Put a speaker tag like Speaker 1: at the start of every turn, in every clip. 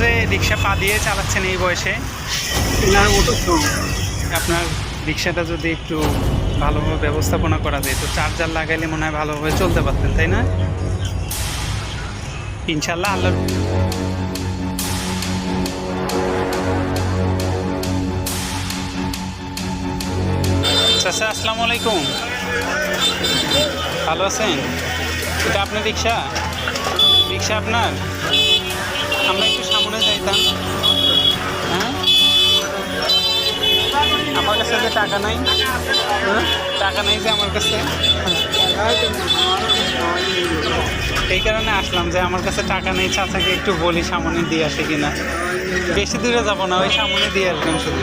Speaker 1: যে রিক্সা পা দিয়ে চালাচ্ছেন এই বয়সে? আপনার রিক্সাটা যদি একটু ভালোভাবে ব্যবস্থাপনা করা যায় তো চার্জার লাগাইলে মনে হয় ভালোভাবে চলতে পারতেন তাই না? ইনশাল্লাহ আল্লাহ চাচা আসসালামু আলাইকুম। ভালো আছেন? এটা আপনার রিক্সা? রিক্সা আপনার? আমরা একটু সামনে যাইতাম। হ্যাঁ? আমার কাছে যে টাকা নাই হ্যাঁ? টাকা নাই যে আমার কাছে। এই কারণে আসলাম যে আমার কাছে টাকা নেই, চাচাকে একটু বলি সামনে দিয়ে আসে কিনা। বেশি দূরে যাব না, ওই সামনে দিয়ে আসবেন শুধু।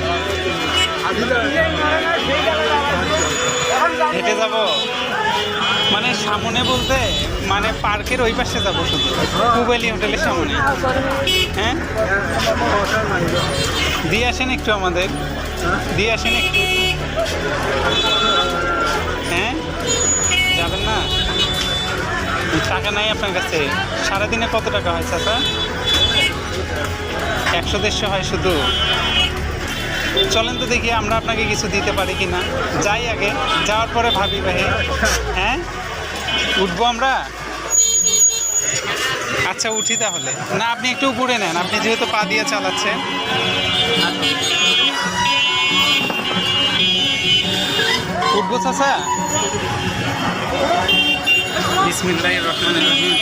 Speaker 1: হেঁটে যাব? মানে সামনে বলতে মানে পার্কের ওই পাশে যাব শুধু। কুবেলি হোটেলের সামনে। হ্যাঁ? দিয়ে আসেন একটু আমাদের। দিয়ে আসেন একটু। হ্যাঁ? যাবেন না? টাকা নাই আপনার কাছে। সারাদিনে কত টাকা হয় চাচা? একশো দেড়শো হয় শুধু? চলেন তো দেখি আমরা আপনাকে কিছু দিতে পারি কি না যাই আগে, যাওয়ার পরে ভাবি ভাই। হ্যাঁ? উঠবো আমরা? আচ্ছা উঠি তাহলে। না, আপনি একটু ঘুরে নেন। আপনি যেহেতু পা দিয়ে চালাচ্ছেন। উঠবো, চাচা? বিসমিল্লাহ রহমান রহিম।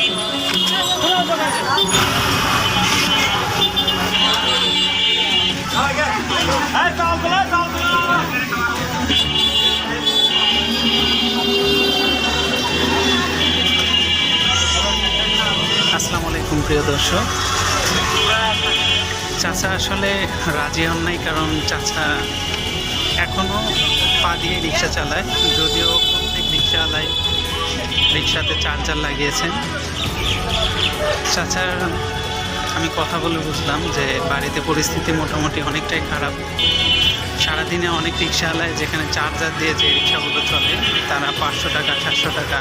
Speaker 1: প্রিয় দর্শক। চাচা আসলে রাজি হন নাই কারণ চাচা এখনও পা দিয়ে রিক্সা চালায়। যদিও প্রত্যেক রিক্সাওয়ালায় রিক্সাতে চার্জার লাগিয়েছেন। চাচার, আমি কথা বলে বুঝলাম যে বাড়িতে পরিস্থিতি মোটামুটি অনেকটাই খারাপ। সারাদিনে অনেক রিক্সাওয়ালায় যেখানে চার্জার দিয়ে যে রিক্সাগুলো চলে, তারা পাঁচশো টাকা, সাতশো টাকা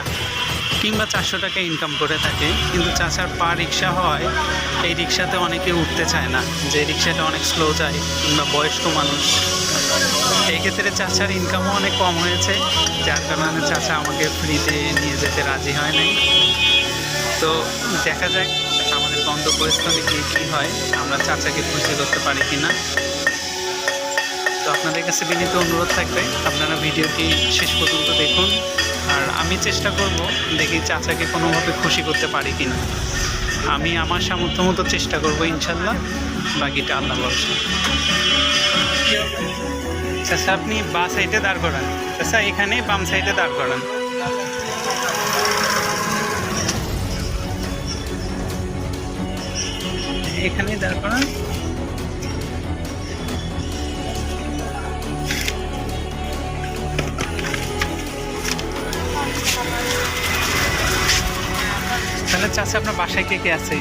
Speaker 1: কিংবা চারশো টাকা ইনকাম করে থাকে, কিন্তু চাচার পা রিক্সা হয়, এই রিক্সাতে অনেকে উঠতে চায় না, যে রিক্সাটা অনেক স্লো যায় কিংবা বয়স্ক মানুষ। এই ক্ষেত্রে চাচার ইনকামও অনেক কম হয়েছে, যার কারণে চাচা আমাকে ফ্রিতে নিয়ে যেতে রাজি হয় নাই। তো দেখা যাক আমাদের গন্তব্যস্থলে গিয়ে কী হয়, আমরা চাচাকে খুশি করতে পারি কি না তো আপনাদের কাছে বিনীত অনুরোধ থাকবে, আপনারা ভিডিওটি শেষ পর্যন্ত দেখুন। আমি চেষ্টা করব দেখি চাচাকে কোনোভাবে খুশি করতে পারি কি না আমি আমার সামর্থ্য মতো চেষ্টা করব ইনশাল্লাহ বাকিটা আল্লাহ ভরসা। চাচা, আপনি বা সাইডে দাঁড় করান। চাচা, এখানে বাম সাইডে দাঁড় করান। এখানেই দাঁড় করান। চাচা, আপনার বাসায় কে কে আছে?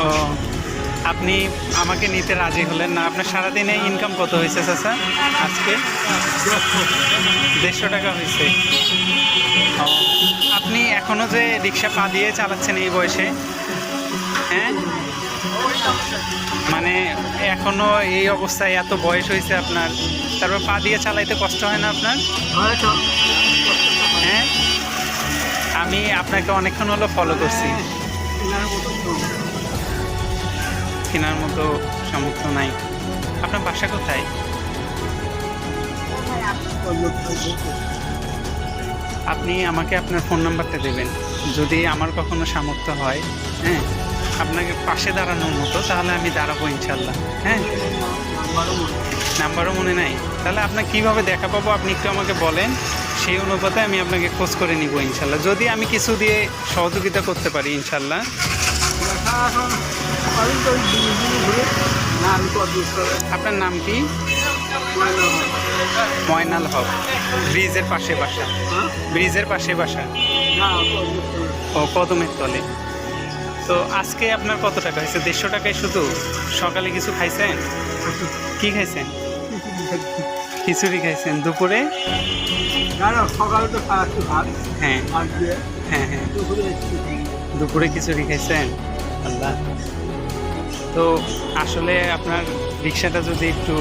Speaker 1: ও, আপনি আমাকে নিতে রাজি হলেন না। আপনার সারাদিনে ইনকাম কত হয়েছে চাচা আজকে? দেড়শো টাকা হয়েছে। আপনি এখনও যে রিক্সা পা দিয়ে চালাচ্ছেন এই বয়সে হ্যাঁ? মানে এখনও এই অবস্থায় এত বয়স হয়েছে আপনার। তারপর পা দিয়ে চালাইতে কষ্ট হয় না আপনার? হ্যাঁ আমি আপনাকে অনেকক্ষণ হলো ফলো করছি। কেনার মতো সামর্থ্য নাই। আপনার বাসা কোথায়? আপনি আমাকে আপনার ফোন নাম্বারটা দেবেন। যদি আমার কখনো সামর্থ্য হয় হ্যাঁ? আপনাকে পাশে দাঁড়ানোর মতো, তাহলে আমি দাঁড়াবো ইনশাল্লাহ হ্যাঁ? নাম্বারও মনে নাই। তাহলে আপনার কীভাবে দেখা পাবো? আপনি একটু আমাকে বলেন। সেই অনুপাতে আমি আপনাকে খোঁজ করে নিব ইনশাল্লাহ যদি আমি কিছু দিয়ে সহযোগিতা করতে পারি ইনশাল্লাহ আপনার নাম কি? ময়নাল হক। ব্রিজের পাশে বাসা। ব্রিজের পাশে বাসা। ও কদমের তলে। তো আজকে আপনার কত টাকা হয়েছে? দেড়শো টাকায় শুধু? সকালে কিছু খাইছেন? কি খাইছেন? খিচুড়ি খাইছেন। দুপুরে?
Speaker 2: সকালে তো
Speaker 1: হ্যাঁ। হ্যাঁ হ্যাঁ।
Speaker 2: নিই।
Speaker 1: দুপুরে খিচুড়ি খাইছেন? আল্লাহ। তো আসলে আপনার রিক্সাটা যদি একটু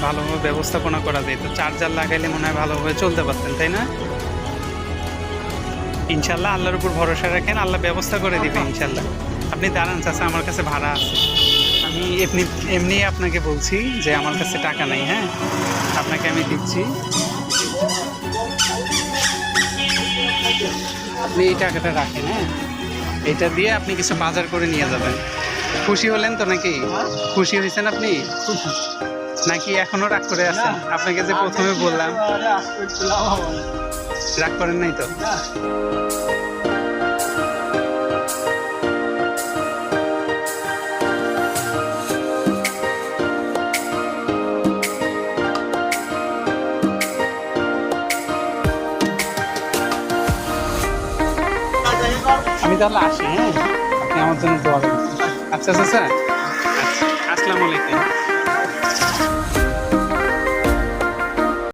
Speaker 1: ভালোভাবে ব্যবস্থাপনা করা যায় তো চার্জার লাগাইলে মনে হয় ভালোভাবে চলতে পারতেন তাই না? ইনশাল্লাহ আল্লাহর উপর ভরসা রাখেন আল্লাহ ব্যবস্থা করে দিবে ইনশাল্লাহ। আপনি দাঁড়ান চাচা আমার কাছে ভাড়া আছে। আমি এমনি এমনি আপনাকে বলছি যে আমার কাছে টাকা নাই হ্যাঁ? আপনাকে আমি দিচ্ছি। আপনি এই টাকাটা রাখেন হ্যাঁ? এটা দিয়ে আপনি কিছু বাজার করে নিয়ে যাবেন। খুশি হলেন তো নাকি? খুশি হয়েছেন আপনি? নাকি এখনও রাগ করে আছেন? আপনাকে যে প্রথমে বললাম। রাগ করেন নাই তো? আমি তাহলে আসি হ্যাঁ? আপনি আমার জন্য দোয়া আচ্ছা আচ্ছা স্যার আচ্ছা। আসসালামু আলাইকুম।